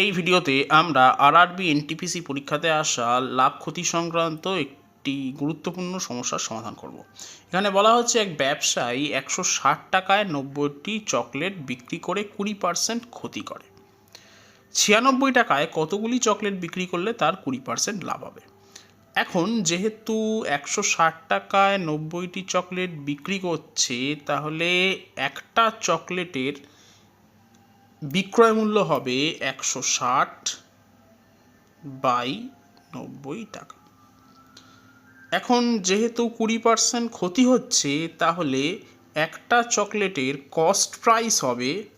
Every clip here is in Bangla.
এই ভিডিওতে আমরা আরআরবি এনটিপিসি পরীক্ষাতে আসা লাভ ক্ষতি সংক্রান্ত একটি গুরুত্বপূর্ণ সমস্যার সমাধান করব। এখানে বলা হচ্ছে এক ব্যবসায়ী একশো ষাট টাকায় নব্বইটি চকলেট বিক্রি করে কুড়ি পার্সেন্ট ক্ষতি করে। ছিয়ানব্বই টাকায় কতগুলি চকলেট বিক্রি করলে তার কুড়ি পার্সেন্ট লাভ হবে? এখন যেহেতু একশো ষাট টাকায় নব্বইটি চকলেট বিক্রি করছে, তাহলে একটা চকলেটের বিক্রয় মূল্য হবে একশো ষাট বাই নব্বই টাকা। এখন যেহেতু কুড়ি পার্সেন্ট ক্ষতি হচ্ছে, তাহলে একটা চকলেটের কস্ট প্রাইস হবে।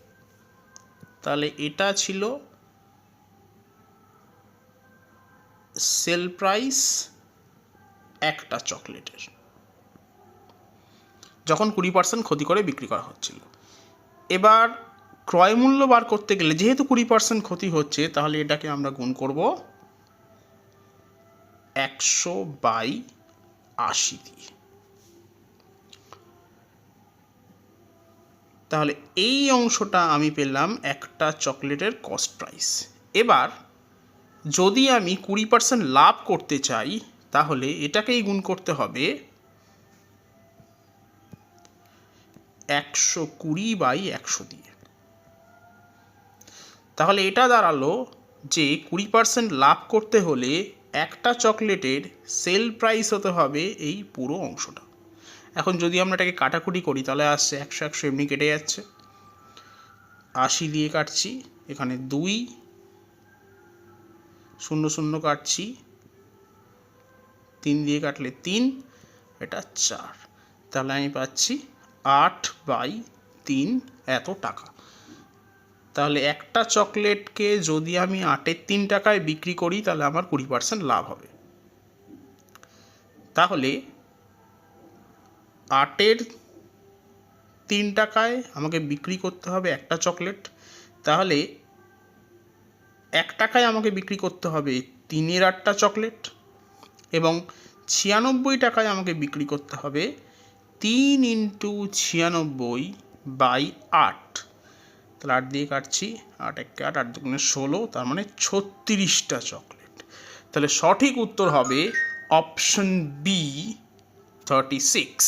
তাহলে এটা ছিল সেল প্রাইস একটা চকলেটের। যখন কুড়ি পার্সেন্ট ক্ষতি করে বিক্রি করা হচ্ছিল। এবার ক্রয় মূল্য বার করতে গেলে যেহেতু কুড়ি পার্সেন্ট ক্ষতি হচ্ছে, তাহলে এটাকে আমরা গুণ করব একশো বাই আশি দিয়ে তাহলে এই অংশটা আমি পেলাম একটা চকলেটের কস্ট প্রাইস এবার যদি আমি কুড়ি পার্সেন্ট লাভ করতে চাই, তাহলে এটাকেই গুণ করতে হবে একশো কুড়ি বাই একশো দিয়ে। তাহলে এটা দাঁড়াল যে কুড়ি পার্সেন্ট লাভ করতে হলে একটা চকলেটের সেল প্রাইস হতে হবে এই পুরো অংশটা। এখন যদি আমরা এটাকে কাটাকুটি করি, তাহলে আসছে একশো একশো এমনি কেটে যাচ্ছে। আশি দিয়ে কাটছি, এখানে দুই, শূন্য শূন্য কাটছি, তিন দিয়ে কাটলে তিন, এটা চার। তাহলে আমি পাচ্ছি আট বাই তিন, এত টাকা। তাহলে একটা চকলেটকে যদি আমি আটের তিন টাকায় বিক্রি করি, তাহলে আমার কুড়ি পার্সেন্ট লাভ হবে। তাহলে আটের তিন টাকায় আমাকে বিক্রি করতে হবে একটা চকলেট, তাহলে এক টাকায় আমাকে বিক্রি করতে হবে তিনের আটটা চকলেট এবং ছিয়ানব্বই টাকায় আমাকে বিক্রি করতে হবে তিন ইন্টু ছিয়ানব্বই বাই আট। তাহলে আট দিয়ে কাটছি, আট এক আট আট দুগুণে ষোলো, তার মানে ছত্রিশটা চকলেট। তাহলে সঠিক উত্তর হবে অপশন বি থার্টি সিক্স।